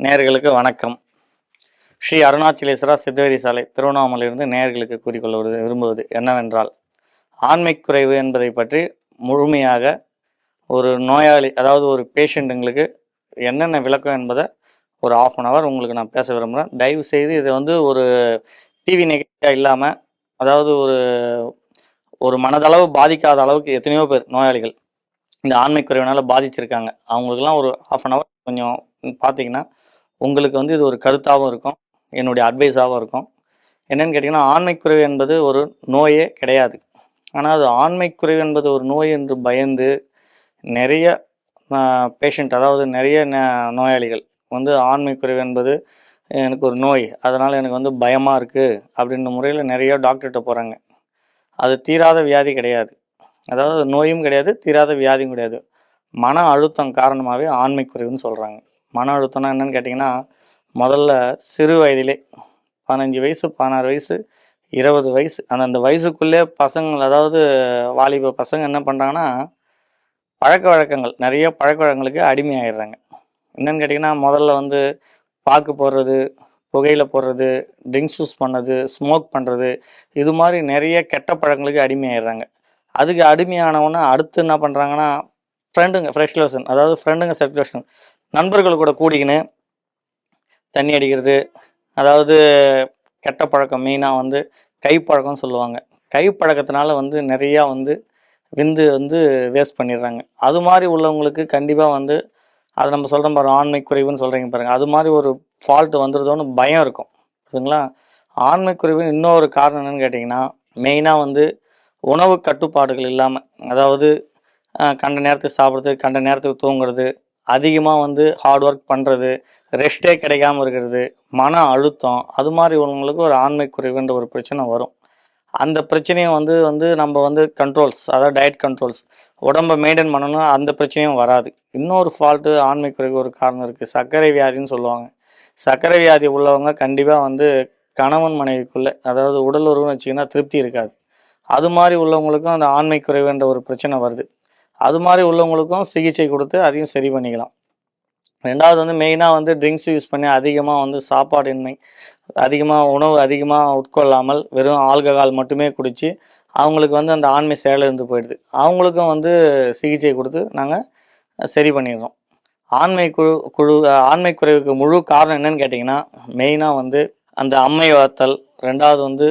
நேர்களுக்கு வணக்கம். ஸ்ரீ அருணாச்சலேஸ்வரா சித்தவெரி சாலை திருவண்ணாமலையிலிருந்து நேர்களுக்கு கூறிக்கொள்ள விரும்புவது என்னவென்றால் ஆண்மை குறைவு என்பதை பற்றி முழுமையாக ஒரு நோயாளி அதாவது ஒரு பேஷண்ட்டுங்களுக்கு என்னென்ன விளக்கம் என்பதை ஒரு ஆஃப் அன் ஹவர் உங்களுக்கு நான் பேச விரும்புகிறேன் தயவு செய்து இது வந்து ஒரு டிவி நிகழ்ச்சியாக இல்லாமல் அதாவது ஒரு ஒரு மனதளவு பாதிக்காத அளவுக்கு எத்தனையோ பேர் நோயாளிகள் இந்த ஆண்மை குறைவினால பாதிச்சிருக்காங்க. அவங்களுக்குலாம் ஒரு ஆஃப் அன் ஹவர் கொஞ்சம் பார்த்தீங்கன்னா உங்களுக்கு வந்து இது ஒரு கருத்தாகவும் இருக்கும் என்னுடைய அட்வைஸாகவும் இருக்கும். என்னன்னு கேட்டிங்கன்னா ஆண்மைக்குறைவு என்பது ஒரு நோயே கிடையாது. ஆனால் அது ஆண்மைக்குறைவு என்பது ஒரு நோய் என்று பயந்து நிறைய பேஷண்ட் அதாவது நிறைய ந- நோயாளிகள் வந்து ஆண்மைக்குறைவு என்பது எனக்கு ஒரு நோய் அதனால் எனக்கு வந்து பயமாக இருக்குது அப்படின்ற முறையில் நிறைய டாக்டர்கிட்ட போகிறாங்க அது தீராத வியாதி கிடையாது. அதாவது நோயும் கிடையாது தீராத வியாதியும் கிடையாது. மன அழுத்தம் காரணமாகவே ஆண்மைக்குறைவுன்னு சொல்கிறாங்க மன அழுத்தம்னா என்னன்னு கேட்டிங்கன்னா முதல்ல சிறு வயதிலே பதினஞ்சு வயசு பதினாறு வயசு இருபது வயசு அந்த அந்த வயசுக்குள்ளே பசங்கள் அதாவது வாலிப பசங்க என்ன பண்ணுறாங்கன்னா பழக்க வழக்கங்கள் நிறைய பழக்க வழக்கங்களுக்கு அடிமையாகிடுறாங்க என்னன்னு கேட்டிங்கன்னா முதல்ல வந்து பாக்கு போடுறது புகையில் போடுறது ட்ரிங்க்ஸ் யூஸ் பண்ணது ஸ்மோக் பண்ணுறது இது மாதிரி நிறைய கெட்ட பழக்கங்களுக்கு அடிமையாகிடுறாங்க அதுக்கு அடிமையானவொன்னே அடுத்து என்ன பண்ணுறாங்கன்னா ஃப்ரெண்டுங்க ஃப்ரெஷ்லோசன் அதாவது ஃப்ரெண்டுங்க சர்க்குலேஷன் நண்பர்கள் கூட கூடிக்கின்னு தண்ணி அடிக்கிறது அதாவது கெட்ட பழக்கம் மெயினாக வந்து கைப்பழக்கம்னு சொல்லுவாங்க. கைப்பழக்கத்தினால வந்து நிறையா வந்து விந்து வந்து வேஸ்ட் பண்ணிடுறாங்க. அது மாதிரி உள்ளவங்களுக்கு கண்டிப்பாக வந்து அது நம்ம சொல்கிறோம் பாரு ஆண்மை குறைவுன்னு சொல்கிறீங்க பாருங்கள் அது மாதிரி ஒரு ஃபால்ட்டு வந்துடுதோன்னு பயம் இருக்கும். புரியுதுங்களா? ஆண்மை குறைவுன்னு இன்னொரு காரணம் என்னன்னு கேட்டிங்கன்னா மெயினாக வந்து உணவு கட்டுப்பாடுகள் இல்லாமல் அதாவது கண்ட நேரத்துக்கு சாப்பிட்றது கண்ட நேரத்துக்கு தூங்குறது அதிகமாக வந்து ஹார்ட் ஒர்க் பண்ணுறது ரெஸ்ட்டே கிடைக்காம இருக்கிறது மன அழுத்தம் அது மாதிரி உள்ளவங்களுக்கு ஒரு ஆண்மை குறைவுன்ற ஒரு பிரச்சனை வரும். அந்த பிரச்சனையும் வந்து வந்து நம்ம வந்து கண்ட்ரோல்ஸ் அதாவது டயட் கண்ட்ரோல்ஸ் உடம்பை மெயின்டைன் பண்ணணும்னா அந்த பிரச்சனையும் வராது. இன்னொரு ஃபால்ட்டு ஆண்மை குறைவு ஒரு காரணம் இருக்குது சர்க்கரை வியாதின்னு சொல்லுவாங்க. சர்க்கரை வியாதி உள்ளவங்க கண்டிப்பாக வந்து கணவன் மனைவிக்குள்ளே அதாவது உடல் உறவுன்னு வச்சிங்கன்னா திருப்தி இருக்காது. அது மாதிரி உள்ளவங்களுக்கும் அந்த ஆண்மை குறைவுன்ற ஒரு பிரச்சனை வருது. அது மாதிரி உள்ளவங்களுக்கும் சிகிச்சை கொடுத்து அதையும் சரி பண்ணிக்கலாம். ரெண்டாவது வந்து மெயினாக வந்து ட்ரிங்க்ஸ் யூஸ் பண்ணி அதிகமாக வந்து சாப்பாடின்மை அதிகமாக உணவு அதிகமாக உட்கொள்ளாமல் வெறும் ஆல்கஹால் மட்டுமே குடித்து அவங்களுக்கு வந்து அந்த ஆண்மை செயலிழந்து போயிடுது. அவங்களுக்கும் வந்து சிகிச்சை கொடுத்து நாங்கள் சரி பண்ணிடுறோம். ஆண்மை குழு குழு ஆண்மை குறைவுக்கு முழு காரணம் என்னன்னு கேட்டிங்கன்னா மெயினாக வந்து அந்த அம்மை வளர்த்தல் ரெண்டாவது வந்து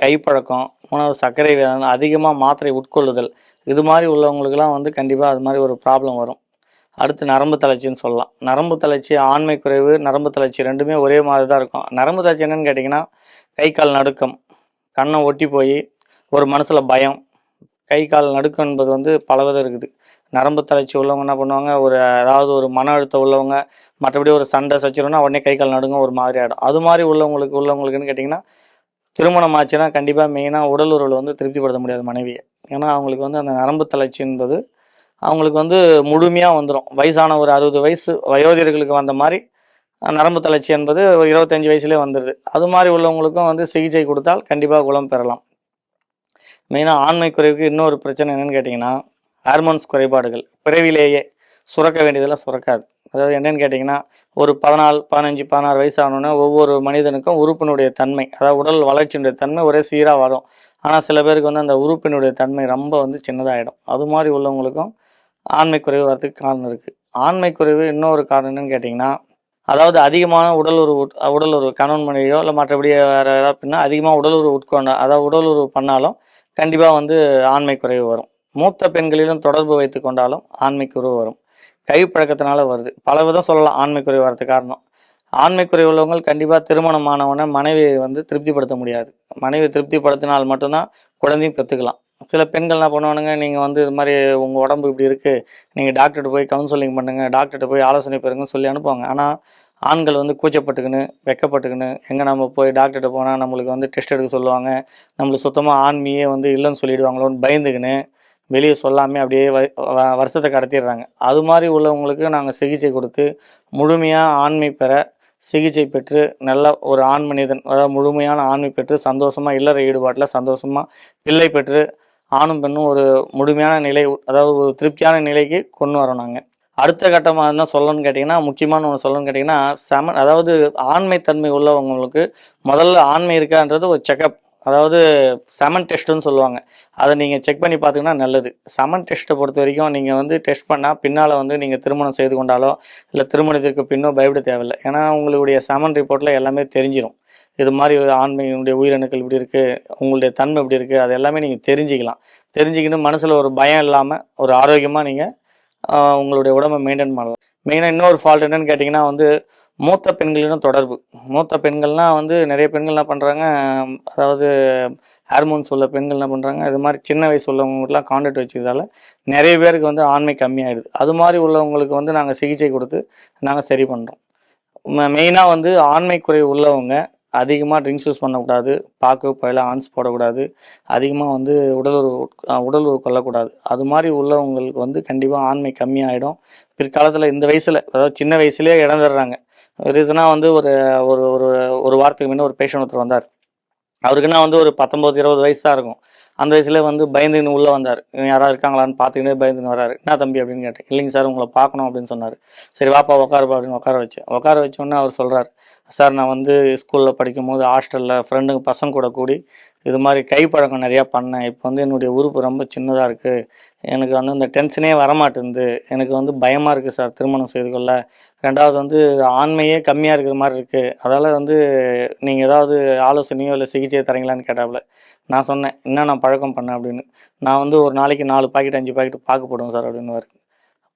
கைப்பழக்கம். மூணாவது சர்க்கரை வேதனை அதிகமாக மாத்திரை உட்கொள்ளுதல். இது மாதிரி உள்ளவங்களுக்கெல்லாம் வந்து கண்டிப்பாக அது மாதிரி ஒரு ப்ராப்ளம் வரும். அடுத்து நரம்பு தளர்ச்சின்னு சொல்லலாம். நரம்பு தளர்ச்சி ஆண்மை குறைவு நரம்பு தளர்ச்சி ரெண்டுமே ஒரே மாதிரி தான் இருக்கும். நரம்பு தளர்ச்சி என்னன்னு கேட்டிங்கன்னா கை கால் நடுக்கம் கண்ணை ஒட்டி போய் ஒரு மனசில் பயம். கை கால் நடுக்கம் என்பது வந்து பலவிதம் இருக்குது. நரம்பு தளர்ச்சி உள்ளவங்க என்ன பண்ணுவாங்க? ஒரு அதாவது ஒரு மன அழுத்தம் உள்ளவங்க மற்றபடி ஒரு சண்டை சச்சிரம்னா உடனே கை கால் நடுங்க ஒரு மாதிரி ஆகிடும் அது மாதிரி உள்ளவங்களுக்கு உள்ளவங்களுக்குன்னு கேட்டிங்கன்னா திருமணம் ஆச்சுன்னா கண்டிப்பாக மெயினாக உடல் உறவில் வந்து திருப்திப்படுத்த முடியாது மனைவியை. ஏன்னா அவங்களுக்கு வந்து அந்த நரம்பு தளர்ச்சி என்பது அவங்களுக்கு வந்து முழுமையாக வந்துடும் வயசான ஒரு அறுபது வயசு வயோதிகர்களுக்கு வந்த மாதிரி நரம்பு தளர்ச்சி என்பது ஒரு இருபத்தஞ்சி வயசுலேயே வந்துடுது அது மாதிரி உள்ளவங்களுக்கும் வந்து சிகிச்சை கொடுத்தால் கண்டிப்பாக குணம் பெறலாம். மெயினாக ஆண்மை குறைவுக்கு இன்னொரு பிரச்சனை என்னென்னு கேட்டிங்கன்னா ஹார்மோன்ஸ் குறைபாடுகள். பிறவிலேயே சுரக்க வேண்டியதெல்லாம் சுரக்காது. அதாவது என்னன்னு கேட்டிங்கன்னா ஒரு பதினாலு பதினஞ்சு பதினாறு வயசு ஆனோடனே ஒவ்வொரு மனிதனுக்கும் உறுப்பினுடைய தன்மை அதாவது உடல் வளர்ச்சியினுடைய தன்மை ஒரே சீராக வரும். ஆனால் சில பேருக்கு வந்து அந்த உறுப்பினுடைய தன்மை ரொம்ப வந்து சின்னதாகிடும் அது மாதிரி உள்ளவங்களுக்கும் ஆண்மை குறைவு வரதுக்கு காரணம் இருக்குது ஆண்மை குறைவு இன்னொரு காரணம் என்னன்னு கேட்டிங்கன்னா அதாவது அதிகமான உடல் உறவு உட்- உடல் உறவு கணவன் மனைவியோ இல்லை மற்றபடி வேறு ஏதாவது அப்படின்னா அதிகமாக உடல் உறவு உட்கொண்ட அதாவது உடல் உறவு பண்ணாலும் கண்டிப்பாக வந்து ஆண்மை குறைவு வரும். மூத்த பெண்களிலும் தொடர்பு வைத்து கொண்டாலும் ஆண்மை வரும். கைப்பழக்கத்தினால வருது. பல விதம் சொல்லலாம் ஆண்மை வரது காரணம். ஆண்மைக்குறை உள்ளவங்க கண்டிப்பாக திருமணமானவனை மனைவியை வந்து திருப்திப்படுத்த முடியாது. மனைவி திருப்திப்படுத்தினால் மட்டும்தான் குழந்தையும் கற்றுக்கலாம் சில பெண்கள் என்ன பண்ணுவானுங்க நீங்கள் வந்து இது மாதிரி உங்கள் உடம்பு இப்படி இருக்குது நீங்கள் டாக்டர்கிட்ட போய் கவுன்சிலிங் பண்ணுங்கள் டாக்டர்கிட்ட போய் ஆலோசனை பெறுங்கன்னு சொல்லி அனுப்புவாங்க. ஆனால் ஆண்கள் வந்து கூச்சப்பட்டுக்கின்னு வெக்கப்பட்டுக்கின்னு எங்கே நம்ம போய் டாக்டர்கிட்ட போனால் நம்மளுக்கு வந்து டெஸ்ட் எடுக்க சொல்லுவாங்க நம்மளுக்கு சுத்தமாக ஆண்மையே வந்து இல்லைன்னு சொல்லிடுவாங்களோன்னு பயந்துக்கின்னு வெளியே சொல்லாமல் அப்படியே வ- வ- வருஷத்தை கடத்திடுறாங்க. அது மாதிரி உள்ளவங்களுக்கு நாங்கள் சிகிச்சை கொடுத்து முழுமையாக ஆண்மை பெற சிகிச்சை பெற்று நல்ல ஒரு ஆண் மனிதன் அதாவது முழுமையான ஆண்மை பெற்று சந்தோஷமாக இல்லற ஈடுபாட்டில் சந்தோஷமாக பிள்ளை பெற்று ஆணும் பெண்ணும் ஒரு முழுமையான நிலை அதாவது ஒரு திருப்தியான நிலைக்கு கொண்டு வரோம் நாங்கள் அடுத்த கட்டமாக இருந்தால் சொல்லணும்னு கேட்டிங்கன்னா முக்கியமான ஒன்று சொல்லணும்னு கேட்டிங்கன்னா செம அதாவது ஆண்மைத்தன்மை உள்ளவங்களுக்கு முதல்ல ஆண்மை இருக்கான்றது ஒரு செக்கப் அதாவது செமன் டெஸ்ட்டுன்னு சொல்லுவாங்க. அதை நீங்கள் செக் பண்ணி பார்த்தீங்கன்னா நல்லது. செமன் டெஸ்ட்டை பொறுத்த வரைக்கும் நீங்கள் வந்து டெஸ்ட் பண்ணால் பின்னால் வந்து நீங்கள் திருமணம் செய்து கொண்டாலோ இல்லை திருமணத்திற்கு பின்னோ பயப்பட தேவையில்லை. ஏன்னா உங்களுடைய செமன் ரிப்போர்ட்டில் எல்லாமே தெரிஞ்சிடும் இது மாதிரி ஆண்மையினுடைய உயிரணுக்கள் இப்படி இருக்குது உங்களுடைய தன்மை இப்படி இருக்குது அது எல்லாமே நீங்கள் தெரிஞ்சுக்கலாம். தெரிஞ்சுக்கிட்டு மனசில் ஒரு பயம் இல்லாமல் ஒரு ஆரோக்கியமாக நீங்கள் உங்களுடைய உடம்பை மெயின்டைன் பண்ணலாம். மெயினாக இன்னொரு ஃபால்ட் என்னன்னு கேட்டிங்கன்னா வந்து மூத்த பெண்களிடம் தொடர்பு. மூத்த பெண்கள்லாம் வந்து நிறைய பெண்கள் என்ன பண்ணுறாங்க அதாவது ஹார்மோன்ஸ் உள்ள பெண்கள் என்ன பண்ணுறாங்க இது மாதிரி சின்ன வயசு உள்ளவங்களுக்குலாம் கான்டாக்ட் வச்சுக்கிறதால நிறைய பேருக்கு வந்து ஆண்மை கம்மியாயிடுது. அது மாதிரி உள்ளவங்களுக்கு வந்து நாங்கள் சிகிச்சை கொடுத்து நாங்கள் சரி பண்ணுறோம் மெயினாக வந்து ஆண்மை குறைவு உள்ளவங்க அதிகமாக ட்ரிங்க்ஸ் யூஸ் பண்ணக்கூடாது பாக்கு பயில ஆன்ஸ் போடக்கூடாது அதிகமாக வந்து உடல் உறவு உடல் கொள்ளக்கூடாது. அது மாதிரி உள்ளவங்களுக்கு வந்து கண்டிப்பாக ஆண்மை கம்மியாயிடும். பிற்காலத்தில் இந்த வயசில் அதாவது சின்ன வயசுலேயே இழந்துடுறாங்க. ரீசனாக வந்து ஒரு ஒரு ஒரு ஒரு வாரத்துக்கு முன்னே ஒரு பேஷண்ட் ஒருத்தர் வந்தார். அவருக்குன்னா வந்து ஒரு பத்தொம்போது இருபது வயசு தான் இருக்கும். அந்த வயசுல வந்து பயந்துன்னு உள்ளே வந்தார். இவன் யாராவது இருக்காங்களான்னு பார்த்துக்கிட்டே பயந்துன்னு வராரு. என்ன தம்பி? அப்படின்னு கேட்டேன். இல்லைங்க சார் உங்களை பார்க்கணும் அப்படின்னு சொன்னார். சரி வாப்பா உட்காருப்பா அப்படின்னு உட்கார வச்சேன். உட்கார வச்ச உடனே அவர் சொல்கிறார் சார் நான் வந்து ஸ்கூலில் படிக்கும் போது ஹாஸ்டலில் ஃப்ரெண்டுங்க பசங்க கூட கூடி இது மாதிரி கைப்பழக்கம் நிறையா பண்ணேன். இப்போ வந்து என்னுடைய உறுப்பு ரொம்ப சின்னதாக இருக்குது எனக்கு வந்து அந்த டென்ஷனே வரமாட்டேங்குது. எனக்கு வந்து பயமாக இருக்குது சார் திருமணம் செய்து கொள்ள. ரெண்டாவது வந்து ஆண்மையே கம்மியாக இருக்கிற மாதிரி இருக்குது அதால் வந்து நீங்கள் ஏதாவது ஆலோசனையோ இல்லை சிகிச்சையை தரீங்களான்னு கேட்டாப்புல. நான் சொன்னேன் என்ன நான் பழக்கம் பண்ணேன்? அப்படின்னு. நான் வந்து ஒரு நாளைக்கு நாலு பாக்கெட் அஞ்சு பாக்கெட் பாக்கு போடுவேன் சார் அப்படின்னு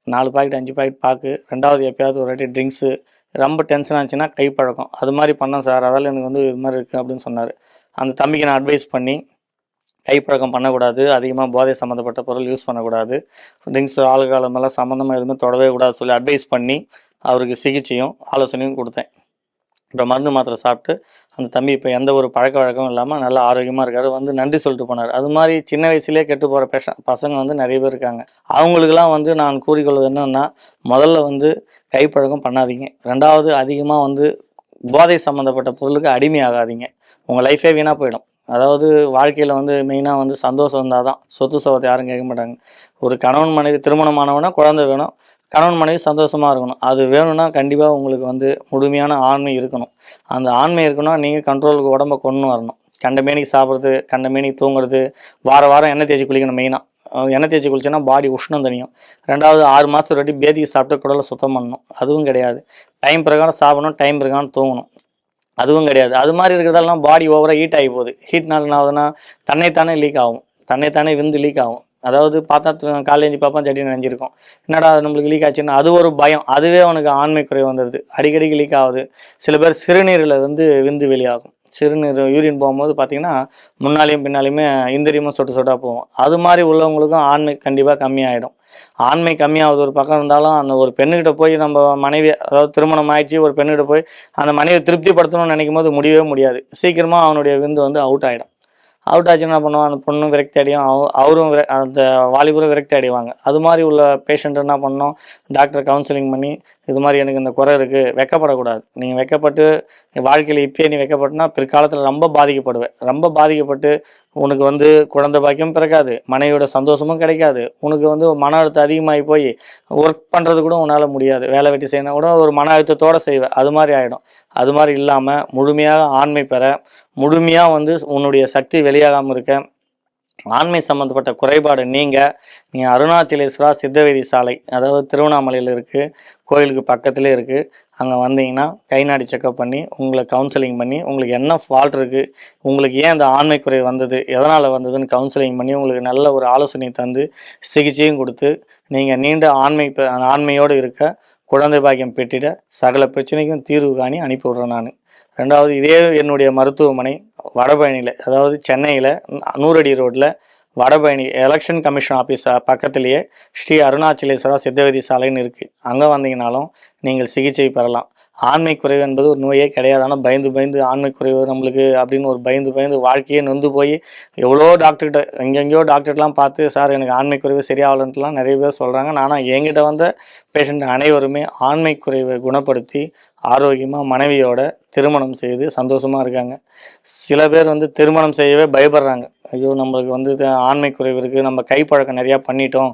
நாலு பாக்கெட் அஞ்சு பாக்கெட் பாக்கு ரெண்டாவது எப்பயாவது ஒரு வாட்டி ட்ரிங்க்ஸு ரொம்ப டென்ஷன் ஆச்சுன்னா கை பழக்கம் அது மாதிரி பண்ணேன் சார். அதால் எனக்கு வந்து இது மாதிரி இருக்குது அப்படின்னு சொன்னார். அந்த தம்பிக்கு நான் அட்வைஸ் பண்ணி கைப்பழக்கம் பண்ணக்கூடாது அதிகமாக போதை சம்மந்தப்பட்ட பொருள் யூஸ் பண்ணக்கூடாது ட்ரிங்க்ஸ் ஆல்கஹால் மேலே சம்மந்தமாக எதுவுமே தொடவே கூடாது சொல்லி அட்வைஸ் பண்ணி அவருக்கு சிகிச்சையும் ஆலோசனையும் கொடுத்தேன். இப்போ மருந்து மாத்திரை சாப்பிட்டு அந்த தம்பி இப்போ எந்த ஒரு பழக்க வழக்கமும் இல்லாமல் நல்லா ஆரோக்கியமாக இருக்காரு வந்து நன்றி சொல்லிட்டு போனார். அது மாதிரி சின்ன வயசுலேயே கெட்டு போகிற பேஷ பசங்க வந்து நிறைய பேர் இருக்காங்க. அவங்களுக்கெல்லாம் வந்து நான் கூறிக்கொள்வது என்னென்னா முதல்ல வந்து கைப்பழக்கம் பண்ணாதீங்க. ரெண்டாவது அதிகமாக வந்து போதை சம்மந்தப்பட்ட பொருளுக்கு அடிமையாகாதீங்க. உங்கள் லைஃபே வீணாக போயிடும். அதாவது வாழ்க்கையில் வந்து மெயினாக வந்து சந்தோஷம் இருந்தால் தான் சொத்து சுகத்தை யாரும் கேட்க மாட்டாங்க. ஒரு கணவன் மனைவி திருமணமானவனா குழந்தை வேணும். கணவன் மனைவி சந்தோஷமாக இருக்கணும். அது வேணும்னா கண்டிப்பாக உங்களுக்கு வந்து முழுமையான ஆண்மை இருக்கணும். அந்த ஆண்மை இருக்கணும்னா நீங்கள் கண்ட்ரோலுக்கு உடம்ப கொண்டு வரணும். கண்ட மேனிக்கு சாப்பிட்றது கண்ட மேனிக்கு தூங்குறது வார வாரம் எண்ணெய் தேய்ச்சி குளிக்கணும் மெயினாக எண்ணெய் தேய்ச்சி குளிச்சோன்னா பாடி உஷ்ணம் தனியும் ரெண்டாவது ஆறு மாதம் ரெட்டி பேதிக்கு சாப்பிட்டு குடலை சுத்தம் பண்ணணும். அதுவும் கிடையாது. டைம் பிரகாரம் சாப்பிடணும் டைம் பிரகாரம் தூங்கணும். அதுவும் கிடையாது. அது மாதிரி இருக்கிறதெல்லாம் பாடி ஓவராக ஹீட் ஆகி போகுது. ஹீட்னால என்ன ஆகுதுன்னா தன்னைத்தானே லீக் ஆகும். தன்னைத்தானே விந்து லீக் ஆகும். அதாவது பார்த்தா து- காலைல எழுந்து பார்ப்போம் ஜட்டி நினைஞ்சிருக்கும் என்னடா அது நம்மளுக்கு லீக் ஆச்சுன்னா அது ஒரு பயம். அதுவே அவனுக்கு ஆண்மை குறைவு வந்துடுது அடிக்கடிக்கு லீக் ஆகுது. சில பேர் சிறுநீரில் வந்து விந்து வெளியாகும். சிறுநீர் யூரின் போகும்போது பார்த்தீங்கன்னா முன்னாலையும் பின்னாலையுமே இந்திரியமும் சொட்டு சொட்டாக போகும். அது மாதிரி உள்ளவங்களுக்கும் ஆண்மை கண்டிப்பாக கம்மியாயிடும். ஆண்மை கம்மியாகுது ஒரு பக்கம் இருந்தாலும் அந்த ஒரு பெண்ணுக்கிட்ட போய் நம்ம மனைவி அதாவது திருமணம் ஆயிடுச்சு ஒரு பெண்ணுக்கிட்ட போய் அந்த மனைவியை திருப்திப்படுத்தணும்னு நினைக்கும் போது முடியவே முடியாது. சீக்கிரமாக அவனுடைய விந்து வந்து அவுட் ஆகிடும் அவுட் ஆச்சுன்னா என்ன பண்ணுவோம் அந்த பொண்ணும் விரக்தி அடையும். அவரும் அந்த வாலிபரும் விரக்தி அடைவாங்க. அது மாதிரி உள்ள பேஷண்ட்டு என்ன பண்ணோம் டாக்டர் கவுன்சிலிங் பண்ணி இது மாதிரி எனக்கு இந்த குறை இருக்குது வெக்கப்படக்கூடாது. நீங்கள் வெக்கப்பட்டு வாழ்க்கையில் இப்பயே நீ வெக்கப்பட்டுனா பிற்காலத்தில் ரொம்ப பாதிக்கப்படுவேன் ரொம்ப பாதிக்கப்பட்டு உனக்கு வந்து குழந்தை பாக்கியம் பிறக்காது மனைவியோட சந்தோஷமும் கிடைக்காது. உனக்கு வந்து மன அழுத்தம் அதிகமாகி போய் ஒர்க் பண்ணுறது கூட உன்னால் முடியாது. வேலை வெட்டி செய்யணும் கூட ஒரு மன அழுத்தத்தோடு செய்வேன் அது மாதிரி ஆகிடும் அது மாதிரி இல்லாமல் முழுமையாக ஆண்மை பெற முழுமையாக வந்து உன்னுடைய சக்தி வெளியாகாமல் இருக்க ஆண்மை சம்மந்தப்பட்ட குறைபாடு நீங்கள் நீங்கள் அருணாச்சலேஸ்வரா சித்தவேதி சாலை அதாவது திருவண்ணாமலையில் இருக்குது கோயிலுக்கு பக்கத்துலேயே இருக்குது அங்கே வந்தீங்கன்னா கை நாடி செக்கப் பண்ணி உங்களை கவுன்சிலிங் பண்ணி உங்களுக்கு என்ன ஃபால்ட் இருக்குது உங்களுக்கு ஏன் அந்த ஆண்மை குறை வந்தது எதனால் வந்ததுன்னு கவுன்சிலிங் பண்ணி உங்களுக்கு நல்ல ஒரு ஆலோசனை தந்து சிகிச்சையும் கொடுத்து நீங்கள் நீண்ட ஆண்மை ஆண்மையோடு இருக்க குழந்தை பாக்கியம் பெற்றிட சகல பிரச்சனைக்கும் தீர்வு காணி அனுப்பி விட்றேன் நான். ரெண்டாவது இதே என்னுடைய மருத்துவமனை வடபழனியில் அதாவது சென்னையில் நூறடி ரோட்டில் வடபழனி எலெக்ஷன் கமிஷன் ஆஃபீஸ் பக்கத்துலேயே ஸ்ரீ அருணாச்சலேஸ்வரா சித்தவதி சாலைன்னு இருக்குது அங்கே வந்தீங்கனாலும் நீங்கள் சிகிச்சை பெறலாம். ஆண்மை குறைவு என்பது ஒரு நோயே கிடையாது. ஆனால் பயந்து பயந்து ஆண்மை குறைவு நம்மளுக்கு அப்படின்னு ஒரு பயந்து பயந்து வாழ்க்கையே நொந்து போய் எவ்வளோ டாக்டர்கிட்ட எங்கெங்கேயோ டாக்டர்லாம் பார்த்து சார் எனக்கு ஆண்மை குறைவு சரியாகலன்ட்டுலாம் நிறைய பேர் சொல்கிறாங்க ஆனால் என்கிட்ட வந்த பேஷண்ட் அனைவருமே ஆண்மை குறைவை குணப்படுத்தி ஆரோக்கியமாக மனைவியோட திருமணம் செய்து சந்தோஷமாக இருக்காங்க. சில பேர் வந்து திருமணம் செய்யவே பயப்படுறாங்க. ஐயோ நம்மளுக்கு வந்து இது ஆண்மை குறைவு இருக்குது நம்ம கைப்பழக்கம் நிறையா பண்ணிட்டோம்.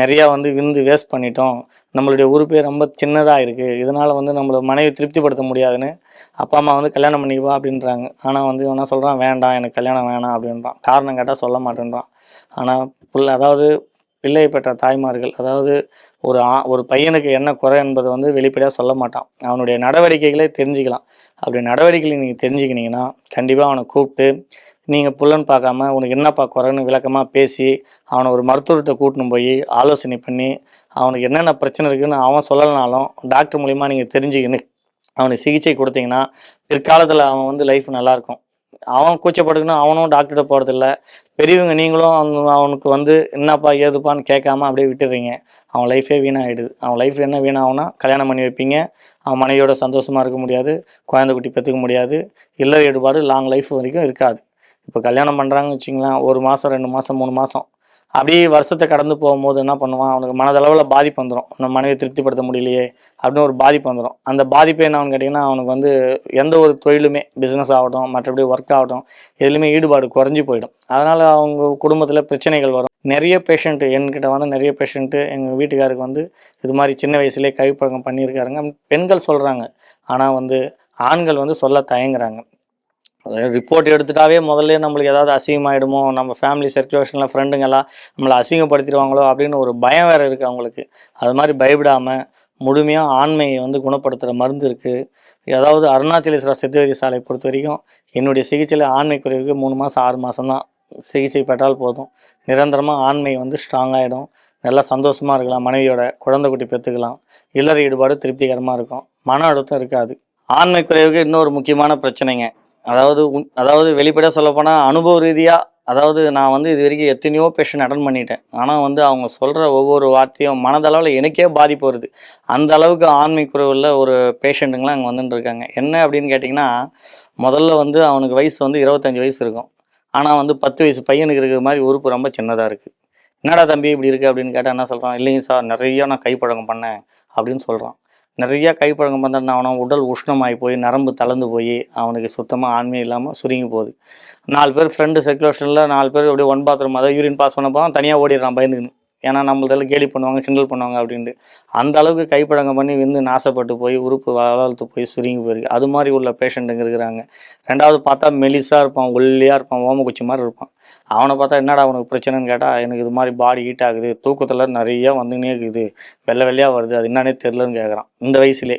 நிறையா வந்து விருந்து வேஸ்ட் பண்ணிட்டோம். நம்மளுடைய உறுப்பே ரொம்ப சின்னதாக இருக்குது இதனால் வந்து நம்மளை மனைவி திருப்திப்படுத்த முடியாதுன்னு அப்பா அம்மா வந்து கல்யாணம் பண்ணிக்குவா அப்படின்றாங்க. ஆனால் வந்து என்ன சொல்கிறான் வேண்டாம் எனக்கு கல்யாணம் வேணாம் அப்படின்றான். காரணம் கேட்டால் சொல்ல மாட்டேன்றான். ஆனால் புள்ள அதாவது பிள்ளை பெற்ற தாய்மார்கள் அதாவது ஒரு ஆ ஒரு பையனுக்கு என்ன குறை என்பதை வந்து வெளிப்படையாக சொல்ல மாட்டான். அவனுடைய நடவடிக்கைகளே தெரிஞ்சுக்கலாம். அப்படி நடவடிக்கைகளை நீங்கள் தெரிஞ்சுக்கினீங்கன்னா கண்டிப்பாக அவனை கூப்பிட்டு நீங்கள் புள்ளன்னு பார்க்காம உனக்கு என்னப்பா குறைன்னு விளக்கமாக பேசி அவனை ஒரு மருத்துவர்கிட்ட கூட்டின்னு போய் ஆலோசனை பண்ணி அவனுக்கு என்னென்ன பிரச்சனை இருக்குன்னு அவன் சொல்லலைனாலும் டாக்டர் மூலிமா நீங்கள் தெரிஞ்சுக்கின்னு அவனுக்கு சிகிச்சை கொடுத்தீங்கன்னா பிற்காலத்தில் அவன் வந்து லைஃப் நல்லாயிருக்கும் அவன் கூச்சப்படுக்கணும் அவனும் டாக்டர்கிட்ட போகிறதில்ல பெரியவங்க நீங்களும் அவங்க அவனுக்கு வந்து என்னப்பா ஏதுப்பான்னு கேட்காம அப்படியே விட்டுறீங்க. அவன் லைஃபே வீணாகிடுது அவன் லைஃப் என்ன வீணாகும்னா கல்யாணம் பண்ணி வைப்பீங்க. அவன் மனைவியோட சந்தோஷமாக இருக்க முடியாது. குழந்தை குட்டி பெற்றுக்க முடியாது. இல்லற ஈடுபாடு லாங் லைஃப் வரைக்கும் இருக்காது. இப்போ கல்யாணம் பண்ணுறாங்கன்னு வச்சிங்களேன் ஒரு மாதம் ரெண்டு மாதம் மூணு மாதம் அப்படியே வருஷத்தை கடந்து போகும்போது என்ன பண்ணுவான்? அவனுக்கு மனதளவில் பாதிப்பு வந்துடும் நம்ம மனைவி திருப்திப்படுத்த முடியலையே அப்படின்னு ஒரு பாதிப்பு வந்துடும் அந்த பாதிப்பு என்னன்னு கேட்டிங்கன்னா அவனுக்கு வந்து எந்த ஒரு தொழிலுமே பிஸ்னஸ் ஆகட்டும் மற்றபடி ஒர்க் ஆகட்டும் எதுலையுமே ஈடுபாடு குறைஞ்சி போயிடும். அதனால் அவங்க குடும்பத்தில் பிரச்சனைகள் வரும். நிறைய பேஷண்ட்டு என்கிட்ட வந்து நிறைய பேஷண்ட்டு எங்கள் வீட்டுக்காருக்கு வந்து இது மாதிரி சின்ன வயசுலேயே கைப்பழக்கம் பண்ணியிருக்காருங்க. பெண்கள் சொல்கிறாங்க ஆனால் வந்து ஆண்கள் வந்து சொல்ல தயங்குறாங்க. ரிப்போர்ட் எடுத்துட்டாவே முதல்ல நம்மளுக்கு ஏதாவது அசிங்கமாயிடுமோ நம்ம ஃபேமிலி சர்க்குலேஷனில் ஃப்ரெண்டுங்கெல்லாம் நம்மளை அசிங்கப்படுத்திடுவாங்களோ அப்படின்னு ஒரு பயம் வேறு இருக்குது அவங்களுக்கு. அது மாதிரி பயப்படாமல் முழுமையாக ஆண்மையை வந்து குணப்படுத்துகிற மருந்து இருக்குது ஏதாவது அருணாச்சலேஸ்வரர் சித்த வைத்தியசாலை பொறுத்த வரைக்கும் என்னுடைய சிகிச்சையில் ஆண்மை குறைவுக்கு மூணு மாதம் ஆறு மாதம் தான் சிகிச்சை பெற்றால் போதும். நிரந்தரமாக ஆண்மை வந்து ஸ்ட்ராங் ஆகிடும் நல்லா சந்தோஷமாக இருக்கலாம் மனைவியோட குழந்தை குட்டி பெற்றுக்கலாம் இல்லற ஈடுபாடு திருப்திகரமாக இருக்கும். மன அழுத்தம் இருக்காது. ஆண்மை குறைவுக்கு இன்னொரு முக்கியமான பிரச்சனைங்க. அதாவது உன் அதாவது வெளிப்படையாக சொல்லப்போனால் அனுபவ ரீதியாக அதாவது நான் வந்து இது வரைக்கும் எத்தனையோ பேஷண்ட் அட்டன் பண்ணிட்டேன். ஆனால் வந்து அவங்க சொல்கிற ஒவ்வொரு வார்த்தையும் மனதளவில் எனக்கே பாதிப்பு வருது. அந்த அளவுக்கு ஆண்மை ஒரு பேஷண்ட்டுங்களாம் அங்கே வந்துட்டு இருக்காங்க என்ன அப்படின்னு கேட்டிங்கன்னா முதல்ல வந்து அவனுக்கு வயசு வந்து இருபத்தஞ்சி வயசு இருக்கும். ஆனால் வந்து பத்து வயசு பையனுக்கு இருக்கிற மாதிரி உறுப்பு ரொம்ப சின்னதாக இருக்குது என்னடா தம்பி இப்படி இருக்குது அப்படின்னு கேட்டால் என்ன சொல்கிறான் இல்லைங்க சார் நிறையா நான் கைப்பழக்கம் பண்ணேன். அப்படின்னு சொல்கிறான் நிறையா கைப்பழக்கம் பண்ணா அவன உடல் உஷ்ணமாகி போய் நரம்பு தளர்ந்து போய் அவனுக்கு சுத்தமாக ஆண்மை இல்லாமல் சுருங்கி போகுது. நாலு பேர் ஃப்ரெண்டு சர்க்குலேஷனில் நாலு பேர் அப்படியே ஒன் பாத்ரூம் அதாவது யூரின் பாஸ் பண்ண போதும் தனியாக ஓடிடுறான் பயந்துக்கின்னு. ஏன்னா நம்மளதெல்லாம் கேலி பண்ணுவாங்க கிண்டல் பண்ணுவாங்க அப்படின்ட்டு. அந்த அளவுக்கு கைப்பழக்கம் பண்ணி விந்து நாசப்பட்டு போய் உறுப்பு வளர்த்து போய் சுருங்கி போயிருக்கு. அது மாதிரி உள்ள பேஷண்ட்டுங்க இருக்கிறாங்க. ரெண்டாவது பார்த்தா மெலிசாக இருப்பான் ஒல்லியாக இருப்பான் ஓமக்குச்சி மாதிரி இருப்பான். அவனை பார்த்தா என்னடா அவனுக்கு பிரச்சனைன்னு கேட்டால் எனக்கு இது மாதிரி பாடி ஹீட் ஆகுது தூக்கத்தில் நிறைய வந்துன்னே இருக்குது வெள்ளை வெள்ளையாக வருது அது என்னன்னே தெரிலன்னு கேட்குறான் இந்த வயசுலே.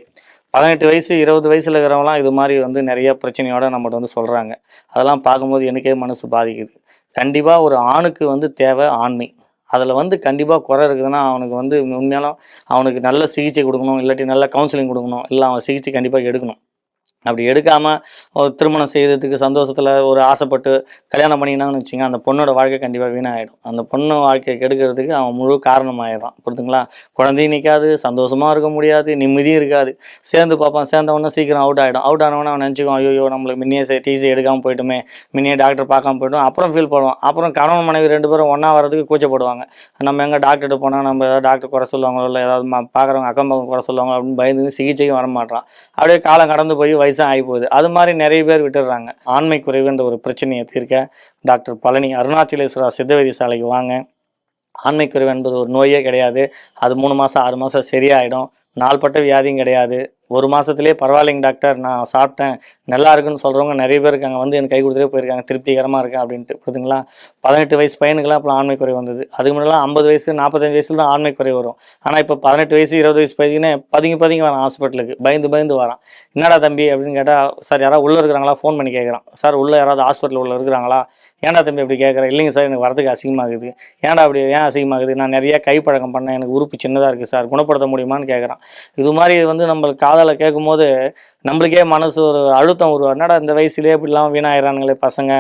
பதினெட்டு வயசு இருபது வயசில் இருக்கிறவங்களாம் இது மாதிரி வந்து நிறைய பிரச்சனையோடு நம்மகிட்ட வந்து சொல்கிறாங்க அதெல்லாம் பார்க்கும்போது எனக்கே மனசு பாதிக்குது. கண்டிப்பாக ஒரு ஆணுக்கு வந்து தேவை ஆண்மை. அதில் வந்து கண்டிப்பாக குறை இருக்குதுன்னா அவனுக்கு வந்து உண்மையாலும் அவனுக்கு நல்ல சிகிச்சை கொடுக்கணும் இல்லாட்டி நல்ல கவுன்சிலிங் கொடுக்கணும். இல்லை அவன் சிகிச்சை கண்டிப்பாக எடுக்கணும். அப்படி எடுக்காமல் ஒரு திருமணம் செய்ததுக்கு சந்தோஷத்தில் ஒரு ஆசைப்பட்டு கல்யாணம் பண்ணினாங்கன்னு வச்சுங்க அந்த பொண்ணோட வாழ்க்கை கண்டிப்பாக வீணாகிடும் அந்த பொண்ணு வாழ்க்கையை கெடுக்கிறதுக்கு அவன் முழு காரணமாயிடுறான் புரியுதுங்களா குழந்தையும் நிற்காது சந்தோஷமாக இருக்க முடியாது நிம்மதியும் இருக்காது. சேர்ந்து பார்ப்பான் சேர்ந்த சீக்கிரம் அவுட் ஆகிடும் அவுட் ஆனவொடனே அவன் நினச்சிக்குவான் ஐயோ நம்மளுக்கு முன்னே டிசி எடுக்காமல் போயிட்டுமே முன்னே டாக்டர் பார்க்காம போய்ட்டோம் அப்புறம் ஃபீல் பண்ணுவான். அப்புறம் கணவன் மனைவி ரெண்டு பேரும் ஒன்றா வரதுக்கு கூச்சப்படுவாங்க. நம்ம எங்கே டாக்டர்கிட்ட போனால் நம்ம ஏதாவது டாக்டர் குறை சொல்லுவாங்களோ இல்லை ஏதாவது பார்க்குறவங்க அக்கம் பக்கம் குறை சொல்லுவாங்க அப்படின்னு பயந்து சிகிச்சைக்கும் வரமாட்டான் அப்படியே காலம் கடந்து போய் வயசு வயசாக ஆகி போகுது. அது மாதிரி நிறைய பேர் விட்டுடுறாங்க. ஆண்மை குறைவுன்ற ஒரு பிரச்சனையை தீர்க்க டாக்டர் பழனி அருணாச்சலேஸ்வரா சித்த வைத்தியசாலைக்கு வாங்க. ஆண்மை குறைவு என்பது ஒரு நோயே கிடையாது. அது மூணு மாதம் ஆறு மாதம் சரியாயிடும். நாள்பட்ட வியாதியும் கிடையாது. ஒரு மாதத்துலேயே பரவாயில்லைங்க டாக்டர் நான் சாப்பிட்டேன். நல்லா இருக்குன்னு சொல்கிறவங்க நிறைய பேர் இருக்காங்க. வந்து எனக்கு கை கொடுத்துட்டே போயிருக்காங்க. திருப்திகரமாக இருக்கேன் அப்படின்ட்டு. புரியுதுங்களா? பதினெட்டு வயசு பையனுக்குலாம் இப்போ ஆண்மை குறை வந்தது. அதுக்கு முன்னெல்லாம் ஐம்பது வயசு நாற்பத்தஞ்சு வயசுல தான் ஆண்மை குறை வரும். ஆனால் இப்போ பதினெட்டு வயசு இருபது வயசு பையனே பதுங்கி பதுங்கி வரான் ஹாஸ்பிட்டலுக்கு. பயந்து பயந்து வரான். என்னடா தம்பி? அப்படின்னு கேட்டால் சார் யாராவது உள்ளே இருக்கிறாங்களா? ஃபோன் பண்ணி கேட்குறான் சார் உள்ளே யாராவது ஹாஸ்பிட்டல் உள்ளே இருக்கிறாங்களா? ஏன்டா தம்பி அப்படி கேட்குறேன் இல்லைங்க சார் எனக்கு வரதுக்கு அசிங்கமாகுது. ஏன்டா அப்படி ஏன் அசிங்கமாகுது? நான் நிறைய கைப்பழக்கம் பண்ணேன். எனக்கு உறுப்பு சின்னதாக இருக்குது சார். குணப்படுத்த முடியுமான்னு கேட்குறான் இது மாதிரி வந்து நம்மளுக்கு காதலை கேட்கும்போது நம்மளுக்கே மனசு ஒரு அழுத்தம் ஒரு என்னடா இந்த வயசுலேயே இப்படிலாம் வீணாயிரானுங்களே பசங்க.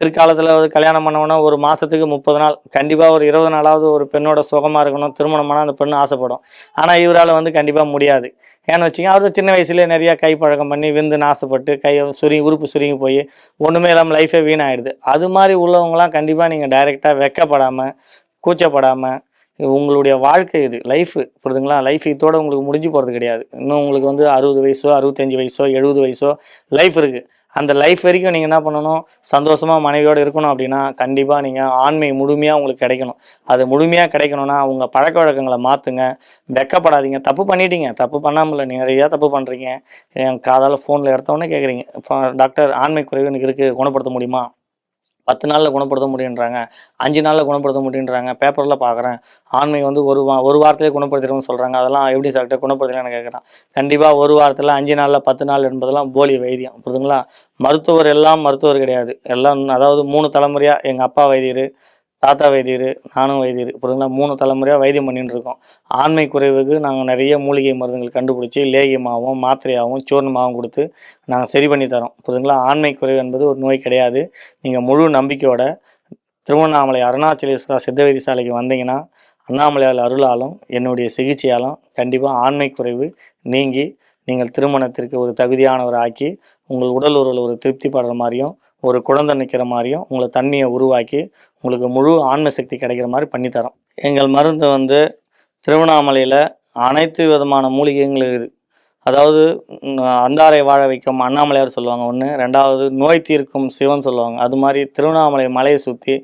பிற்காலத்தில் ஒரு கல்யாணம் பண்ணவொன்னே ஒரு மாதத்துக்கு முப்பது நாள் கண்டிப்பாக ஒரு இருபது நாளாவது ஒரு பெண்ணோட சுகமாக இருக்கணும் திருமணமான அந்த பெண்ணு ஆசைப்படும். ஆனால் இவரால் வந்து கண்டிப்பாக முடியாது. ஏன்னு வச்சுங்க அவர் சின்ன வயசுலேயே நிறையா கை பழக்கம் பண்ணி விந்து ஆசைப்பட்டு கையை சுருங்கி உறுப்பு சுருங்கி போய் ஒன்றுமே இல்லாமல் லைஃபே வீணாயிடுது. அது மாதிரி உள்ளவங்களாம் கண்டிப்பாக நீங்கள் டைரெக்டாக வெக்கப்படாமல் கூச்சப்படாமல் உங்களுடைய வாழ்க்கை இது லைஃப் புரியுதுங்களா லைஃப் இதோட உங்களுக்கு முடிஞ்சு போகிறது கிடையாது. இன்னும் உங்களுக்கு வந்து அறுபது வயசோ அறுபத்தஞ்சு வயசோ எழுபது வயசோ லைஃப் இருக்குது அந்த லைஃப் வரைக்கும் நீங்கள் என்ன பண்ணணும்? சந்தோஷமாக மனைவியோடு இருக்கணும் அப்படின்னா கண்டிப்பாக நீங்கள் ஆண்மை முழுமையாக உங்களுக்கு கிடைக்கணும். அது முழுமையாக கிடைக்கணும்னா உங்கள் பழக்க வழக்கங்களை மாற்றுங்க வெக்கப்படாதீங்க. தப்பு பண்ணிட்டீங்க. தப்பு பண்ணாமல் நிறையா தப்பு பண்ணுறீங்க என் காதால் ஃபோனில் எடுத்தவொடனே கேட்குறீங்க டாக்டர் ஆண்மை குறைவு எனக்கு இருக்குது குணப்படுத்த முடியுமா? பத்து நாளில் குணப்படுத்த முடியுன்றாங்க. அஞ்சு நாளில் குணப்படுத்த முடியுன்றாங்க. பேப்பரில் பார்க்குறேன் ஆண்மை வந்து ஒரு வா ஒரு வாரத்திலே குணப்படுத்திடுவோம்னு சொல்கிறாங்க அதெல்லாம் எப்படி சாப்பிட்டு குணப்படுத்தலான்னு கேட்குறேன் கண்டிப்பாக ஒரு வாரத்தில் அஞ்சு நாளில் பத்து நாள் என்பதெல்லாம் போலி வைத்தியம். புரிதுங்களா மருத்துவர் எல்லாம் மருத்துவர் கிடையாது. எல்லாம் அதாவது மூணு தலைமுறையாக எங்கள் அப்பா வைத்தியர் தாத்தா வைத்தியர் நானும் வைத்தியர் புரியுதுங்களா மூணு தலைமுறையாக வைத்தியம் பண்ணிட்டு இருக்கோம். ஆண்மை குறைவுக்கு நாங்கள் நிறைய மூலிகை மருந்துகள் கண்டுபிடிச்சி லேகியமாகவும் மாத்திரையாகவும் சூர்ணமாகவும் கொடுத்து நாங்கள் சரி பண்ணி தரோம். புரியுதுங்களா? ஆண்மை குறைவு என்பது ஒரு நோய் கிடையாது. நீங்கள் முழு நம்பிக்கையோட திருவண்ணாமலை அருணாச்சலேஸ்வரா சித்த வைத்தியசாலைக்கு வந்தீங்கன்னா அண்ணாமலையால் அருளாலும் என்னுடைய சிகிச்சையாலும் கண்டிப்பாக ஆண்மை குறைவு நீங்கி நீங்கள் திருமணத்திற்கு ஒரு தகுதியானவர் ஆக்கி உங்கள் உடல் உறவில் ஒரு திருப்தி படுற மாதிரியும் ஒரு குழந்தை நிற்கிற மாதிரியும் உங்களை தன்மையை உருவாக்கி உங்களுக்கு முழு ஆன்ம சக்தி கிடைக்கிற மாதிரி பண்ணித்தரோம். எங்கள் மருந்து வந்து திருவண்ணாமலையில் அனைத்து விதமான மூலிகைகளும் இருக்குது அதாவது அந்தாரை வாழ வைக்கும் அண்ணாமலையார் சொல்லுவாங்க ஒன்று ரெண்டாவது நோய் தீர்க்கும் சிவன் சொல்லுவாங்க. அது மாதிரி திருவண்ணாமலை மலையை சுற்றி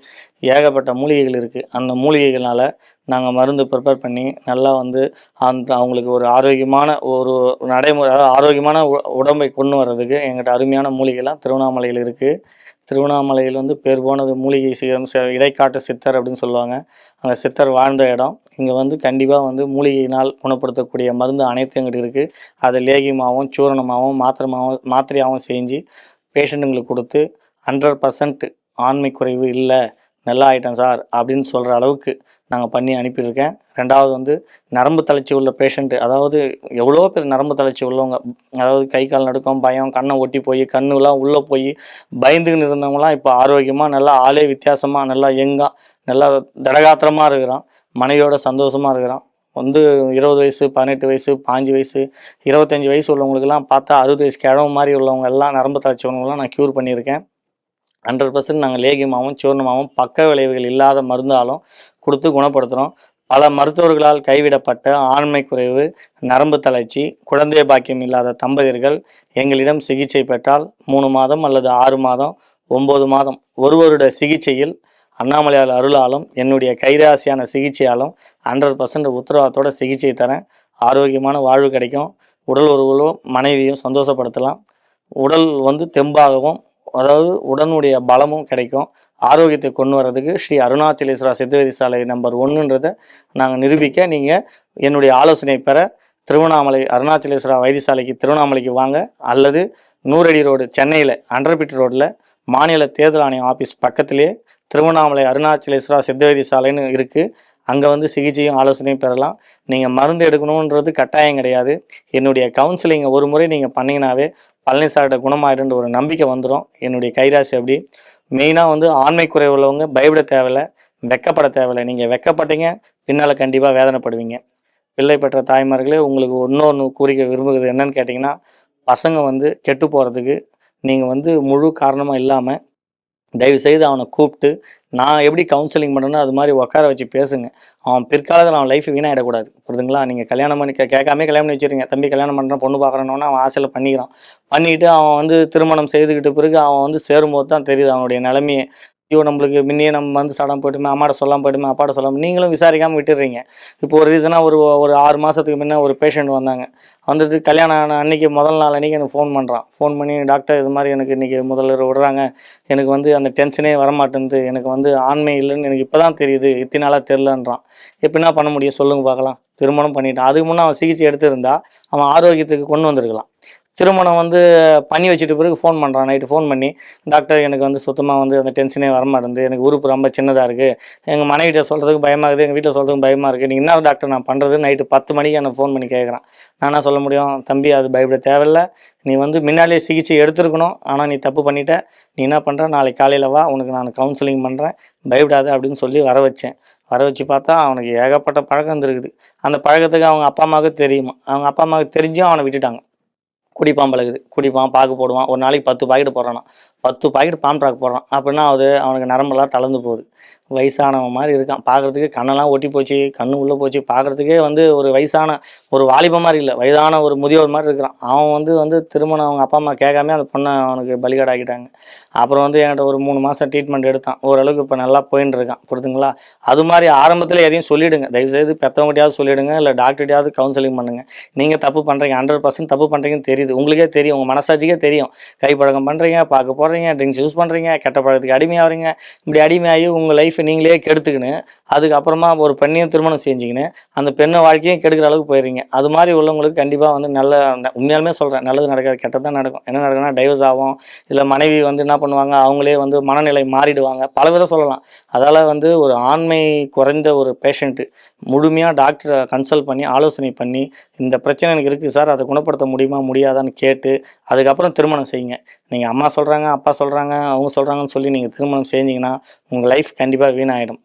ஏகப்பட்ட மூலிகைகள் இருக்குது அந்த மூலிகைகளால் நாங்கள் மருந்து ப்ரிப்பேர் பண்ணி நல்லா வந்து அந்த அவங்களுக்கு ஒரு ஆரோக்கியமான ஒரு நடைமுறை அதாவது ஆரோக்கியமான உ- உடம்பை கொண்டு வர்றதுக்கு எங்கிட்ட அருமையான மூலிகைலாம் திருவண்ணாமலையில் இருக்குது திருவண்ணாமலையில் வந்து பேர் போனது மூலிகை சிகம் இடைக்காட்டு சித்தர் அப்படின்னு சொல்லுவாங்க. அந்த சித்தர் வாழ்ந்த இடம். இங்கே வந்து கண்டிப்பாக வந்து மூலிகையினால் குணப்படுத்தக்கூடிய மருந்து அனைத்தும் எங்கிட்ட இருக்குது அதை லேகியமாகவும் சூரணமாகவும் மாத்திரமாகவும் மாத்திரையாகவும் செஞ்சு பேஷண்ட்டுங்களுக்கு கொடுத்து ஹண்ட்ரட் பர்சன்ட் ஆண்மை குறைவு இல்லை. நல்லா ஆகிட்டேன் சார் அப்படின்னு சொல்கிற அளவுக்கு நாங்கள் பண்ணி அனுப்பியிருக்கேன். ரெண்டாவது வந்து நரம்பு தளர்ச்சி உள்ள பேஷண்ட்டு அதாவது எவ்வளோ பேர் நரம்பு தளர்ச்சி உள்ளவங்க அதாவது கை கால் நடுக்கம் பயம் கண்ணை ஒட்டி போய் கண்ணுலாம் உள்ளே போய் பயந்துக்கின்னு இருந்தவங்களாம் இப்போ ஆரோக்கியமாக நல்லா ஆளே வித்தியாசமாக நல்லா எங்காக நல்லா தடகாத்திரமாக இருக்கிறான். மனைவியோட சந்தோஷமாக இருக்கிறான். வந்து இருபது வயசு பதினெட்டு வயசு பாஞ்சு வயசு இருபத்தஞ்சி வயசு உள்ளவங்களுக்குலாம் பார்த்தா அறுபது வயசு கிழவு மாதிரி உள்ளவங்க எல்லாம் நரம்பு தளர்ச்சி உள்ளவங்களாம் நான் க்யூர் பண்ணியிருக்கேன். ஹண்ட்ரட் பர்சன்ட் நாங்கள் லேகியமாகவும் சூர்ணமாகவும் பக்க விளைவுகள் இல்லாத மருந்தாலும் கொடுத்து குணப்படுத்துகிறோம் பல மருத்துவர்களால் கைவிடப்பட்ட ஆண்மை குறைவு நரம்பு தளர்ச்சி குழந்தை பாக்கியம் இல்லாத தம்பதியர்கள் எங்களிடம் சிகிச்சை பெற்றால் மூணு மாதம் அல்லது ஆறு மாதம் ஒம்பது மாதம் ஒரு வருட சிகிச்சையில் அண்ணாமலையால் அருளாலும் என்னுடைய கைராசியான சிகிச்சையாலும் ஹண்ட்ரட் பர்சன்ட் உத்தரவாதத்தோட சிகிச்சை தரேன். ஆரோக்கியமான வாழ்வு கிடைக்கும். உடல் உறவுகளும் மனைவியும் சந்தோஷப்படுத்தலாம். உடல் வந்து தெம்பாகவும் அதாவது உடனுடைய பலமும் கிடைக்கும். ஆரோக்கியத்தை கொண்டு வர்றதுக்கு ஸ்ரீ அருணாச்சலேஸ்வரா சித்தவதி சாலை நம்பர் ஒன்றுன்றதை நாங்கள் நிரூபிக்க நீங்கள் என்னுடைய ஆலோசனை பெற திருவண்ணாமலை அருணாச்சலேஸ்வரா வைத்தியசாலைக்கு திருவண்ணாமலைக்கு வாங்க. அல்லது நூறடி ரோடு சென்னையில் அண்டர்பிட் ரோட்டில் மாநில தேர்தல் ஆணையம் ஆஃபீஸ் பக்கத்திலே திருவண்ணாமலை அருணாச்சலேஸ்வரா சித்த சாலைன்னு இருக்குது அங்கே வந்து சிகிச்சையும் ஆலோசனையும் பெறலாம். நீங்கள் மருந்து எடுக்கணுன்றது கட்டாயம் கிடையாது. என்னுடைய கவுன்சிலிங்கை ஒரு முறை நீங்கள் பண்ணிங்கனாவே பழனிசார்கிட்ட குணமாயிடுன்ற ஒரு நம்பிக்கை வந்துடும் என்னுடைய கைராசி அப்படி. மெயினாக வந்து ஆண்மை குறைவு உள்ளவங்க பயப்பட தேவையில்ல வெக்கப்பட தேவையில்லை. நீங்கள் வெக்கப்பட்டீங்க பின்னால் கண்டிப்பாக வேதனைப்படுவீங்க. பிள்ளை பெற்ற தாய்மார்களே உங்களுக்கு இன்னொன்று கூறிக்க விரும்புகிறது என்னன்னு கேட்டிங்கன்னா பசங்க வந்து கெட்டு போகிறதுக்கு நீங்கள் வந்து முழு காரணமாக இல்லாமல் தயவு செய்து அவனை கூப்பிட்டு நான் எப்படி கவுன்சிலிங் பண்ணுறேனோ அது மாதிரி உட்கார வச்சு பேசுங்க. அவன் பிற்காலத்தில் அவன் லைஃப் வீணாகிடக்கூடாது புரிதுங்களா? நீங்கள் கல்யாணம் பண்ணி கேட்காமே கேட்காம கல்யாணம் பண்ணி வச்சிருங்க. தம்பி கல்யாணம் பண்ணுறான் பொண்ணு பார்க்குறனோன்னா அவன் ஆசையில் பண்ணிக்கிறான். பண்ணிட்டு அவன் வந்து திருமணம் செய்துக்கிட்ட பிறகு அவன் வந்து சேரும்போது தான் தெரியுது அவனுடைய நிலமையை. ஐயோ நம்மளுக்கு முன்னே நம்ம வந்து சடம் போயிட்டுமே அம்மாட்ட சொல்லாமல் போயிட்டுமே அப்பாட்ட சொல்லாமல் நீங்களும் விசாரிக்காமல் விட்டுடுறீங்க இப்போ ஒரு ரீசனாக ஒரு ஒரு ஆறு மாதத்துக்கு முன்னே ஒரு பேஷண்ட் வந்தாங்க. வந்துட்டு கல்யாணம் ஆன அன்னைக்கு முதல் நாள் அன்னைக்கு எனக்கு ஃபோன் பண்ணுறான் ஃபோன் பண்ணி டாக்டர் இது மாதிரி எனக்கு இன்றைக்கி முதல்ல விடுறாங்க. எனக்கு வந்து அந்த டென்ஷனே வரமாட்டேங்குது எனக்கு வந்து ஆண்மை இல்லைன்னு எனக்கு இப்போ தான் தெரியுது. இத்தனை நாளாக தெரிலன்றான் இப்போ என்ன பண்ண முடியும்? சொல்லுங்கள் பார்க்கலாம். திருமணம் பண்ணிட்டான். அதுக்கு முன்னே அவன் சிகிச்சை எடுத்திருந்தா அவன் ஆரோக்கியத்துக்கு கொண்டு வந்திருக்கலாம். திருமணம் வந்து பண்ணி வச்சுட்டு பிறகு ஃபோன் பண்ணுறான் நைட்டு ஃபோன் பண்ணி டாக்டர் எனக்கு வந்து சுத்தமாக வந்து அந்த டென்ஷனே வரமாட்டேங்குது. எனக்கு உறுப்பு ரொம்ப சின்னதாக இருக்குது எங்கள் மனைவிட்ட சொல்கிறதுக்கு பயமாக இருக்குது எங்கள் வீட்டில் சொல்கிறதுக்கு பயமாக இருக்குது நீங்கள் என்ன டாக்டர் நான் பண்ணுறது நைட்டு பத்து மணிக்கு எனக்கு ஃபோன் பண்ணி கேட்குறான் நான் என்ன சொல்ல முடியும்? தம்பி அது பயப்பட தேவையில்ல. நீ வந்து முன்னாலே சிகிச்சை எடுத்திருக்கணும். ஆனால் நீ தப்பு பண்ணிட்ட. நீ என்ன பண்ணுற நாளைக்கு காலையில் வா. உனக்கு நான் கவுன்சிலிங் பண்ணுறேன் பயப்படாத அப்படின்னு சொல்லி வர வச்சேன். வர வச்சு பார்த்தா அவனுக்கு ஏகப்பட்ட பழக்கம் இருந்திருக்குது. அந்த பழக்கத்துக்கு அவங்க அப்பா அம்மாவுக்கு தெரியுமா. அவங்க அப்பா அம்மாவுக்கு தெரிஞ்சும் அவனை விட்டுட்டாங்க. குடிப்பான் பழகுது. குடிப்பான் பாக்கு போடுவான். ஒரு நாளைக்கு பத்து பாக்கெட் போடுறானா பத்து பாக்கெட் பாம் ட்ராக் போடுறான். அப்படின்னா அது அவனுக்கு நரம்பெல்லாம் தளர்ந்து போகுது. வயசானவன் மாதிரி இருக்கான். பார்க்குறதுக்கு கண்ணெல்லாம் ஒட்டி போச்சு கண்ணு உள்ளே போச்சு. பார்க்குறதுக்கே வந்து ஒரு வயசான ஒரு வாலிப மாதிரி இல்லை வயதான ஒரு முதியோர் மாதிரி இருக்கிறான். அவன் வந்து வந்து திருமணம் அவங்க அப்பா அம்மா கேட்காம அந்த பொண்ணை அவனுக்கு பலிகாடாக்கிட்டாங்க. அப்புறம் வந்து என்கிட்ட ஒரு மூணு மாதம் ட்ரீட்மெண்ட் எடுத்தான். ஓரளவுக்கு இப்போ நல்லா போயின்னு இருக்கான் புரியுதுங்களா அது மாதிரி ஆரம்பத்தில் எதையும் சொல்லிவிடுங்க தயவுசெய்து பெற்றவங்ககிட்டயாவது சொல்லிவிடுங்க இல்லை டாக்டர்கிட்டயாவது கவுன்சிலிங் பண்ணுங்கள் நீங்கள் தப்பு பண்ணுறீங்க ஹண்ட்ரட் பர்சன்ட் தப்பு பண்ணுறீங்கன்னு தெரியுது. உங்களுக்கே தெரியும் உங்கள் மனசாட்சிக்கே தெரியும். கைப்பழக்கம் பண்ணுறீங்க பார்க்க போடுறீங்க ட்ரிங்க்ஸ் யூஸ் பண்ணுறீங்க கெட்ட பழக்கத்துக்கு அடிமையாகிறீங்க இப்படி அடிமையாகி உங்கள் லைஃப் லைஃப்பை நீங்களே கெடுத்துக்கின்னு அதுக்கப்புறமா ஒரு பெண்ணையும் திருமணம் செஞ்சுக்கின்னு அந்த பெண்ணை வாழ்க்கையும் கெடுக்கிற அளவுக்கு போயிடுறீங்க. அது மாதிரி உள்ளவங்களுக்கு கண்டிப்பாக வந்து நல்ல உண்மையாலுமே சொல்கிறேன் நல்லது நடக்காது கெட்டது தான் நடக்கும். என்ன நடக்கும்னா டைவர்ஸ் ஆகும் இல்லை மனைவி வந்து என்ன பண்ணுவாங்க அவங்களே வந்து மனநிலை மாறிடுவாங்க. பல விதம் சொல்லலாம். அதால் வந்து ஒரு ஆண்மை குறைந்த ஒரு பேஷண்ட்டு முழுமையாக டாக்டரை கன்சல்ட் பண்ணி ஆலோசனை பண்ணி இந்த பிரச்சனை எனக்கு இருக்குது சார் அதை குணப்படுத்த முடியுமா முடியாதான்னு கேட்டு அதுக்கப்புறம் திருமணம் செய்யுங்க. நீங்கள் அம்மா சொல்கிறாங்க அப்பா சொல்கிறாங்க அவங்க சொல்கிறாங்கன்னு சொல்லி நீங்கள் திருமணம் செஞ்சீங்கன்னா உங்கள் லைஃப் கண்டிப்பாக வீணாயிடும்.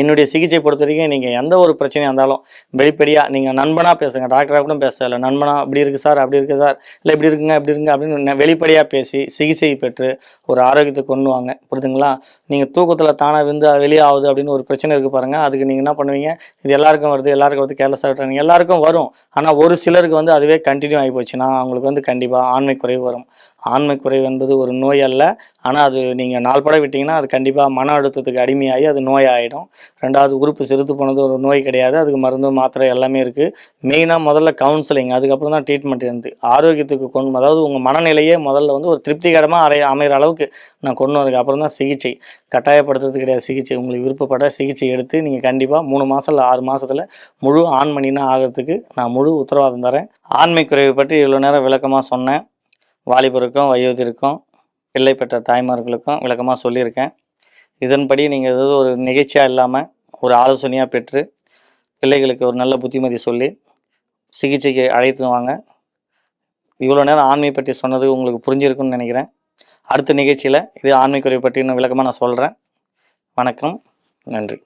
என்னுடைய சிகிச்சை பொறுத்த வரைக்கும் நீங்கள் எந்த ஒரு பிரச்சனையாக இருந்தாலும் வெளிப்படையாக நீங்கள் நண்பனாக பேசுங்க. டாக்டராக கூட பேச இல்லை நண்பனாக இப்படி இருக்குது சார் அப்படி இருக்குது சார் இல்லை இப்படி இருக்குங்க இப்படி இருக்குங்க அப்படின்னு வெளிப்படையாக பேசி சிகிச்சை பெற்று ஒரு ஆரோக்கியத்தை கொண்டு வாங்க. புரியுதுங்களா நீங்கள் தூக்கத்தில் தானாக விந்து வெளியே ஆகுது அப்படின்னு ஒரு பிரச்சனை இருக்குது பாருங்கள் அதுக்கு நீங்கள் என்ன பண்ணுவீங்க? இது எல்லாருக்கும் வருது எல்லாருக்கும் வருது கேர்லெஸ்ஸாக விட்டுறாங்க எல்லாருக்கும் வரும். ஆனால் ஒரு சிலருக்கு வந்து அதுவே கண்டினியூ ஆகி போச்சுன்னா அவங்களுக்கு வந்து கண்டிப்பாக ஆண்மை குறைவு வரும். ஆண்மை குறைவு என்பது ஒரு நோய் அல்ல. ஆனால் அது நீங்கள் நாள் பட விட்டிங்கன்னா அது கண்டிப்பாக மன அழுத்தத்துக்கு அடிமையாகி அது நோய் ஆகிடும் ரெண்டாவது உறுப்பு செலுத்து போனது ஒரு நோய் கிடையாது. அதுக்கு மருந்து மாத்திரை எல்லாமே இருக்குது மெயினாக முதல்ல கவுன்சிலிங் அதுக்கப்புறம் தான் ட்ரீட்மெண்ட் இருந்து. ஆரோக்கியத்துக்கு கொண்டு அதாவது உங்கள் மனநிலையே முதல்ல வந்து ஒரு திருப்திகரமாக அடைய அமைகிற அளவுக்கு நான் கொண்டு வரதுக்கு அப்புறம் தான் சிகிச்சை. கட்டாயப்படுத்துறது கிடையாது சிகிச்சை. உங்களுக்கு விருப்பப்பட்ட சிகிச்சை எடுத்து நீங்கள் கண்டிப்பாக மூணு மாதம் இல்லை ஆறு மாதத்தில் முழு ஆண்மணினா ஆகிறதுக்கு நான் முழு உத்தரவாதம் தரேன். ஆண்மை குறைவு பற்றி இவ்வளோ நேரம் விளக்கமாக சொன்னேன். வாலிபருக்கும் வயோதிருக்கும் பிள்ளை பெற்ற தாய்மார்களுக்கும் விளக்கமாக சொல்லியிருக்கேன். இதன்படி நீங்கள் ஏதாவது ஒரு நிகழ்ச்சியாக இல்லாமல் ஒரு ஆலோசனையாக பெற்று பிள்ளைகளுக்கு ஒரு நல்ல புத்திமதி சொல்லி சிகிச்சைக்கு அழைத்து வாங்க. இவ்வளோ நேரம் ஆண்மை பற்றி சொன்னது உங்களுக்கு புரிஞ்சிருக்குன்னு நினைக்கிறேன். அடுத்த நிகழ்ச்சியில் இது ஆண்மைக்குறை பற்றி இன்னும் விளக்கமாக நான் சொல்கிறேன் வணக்கம். நன்றி.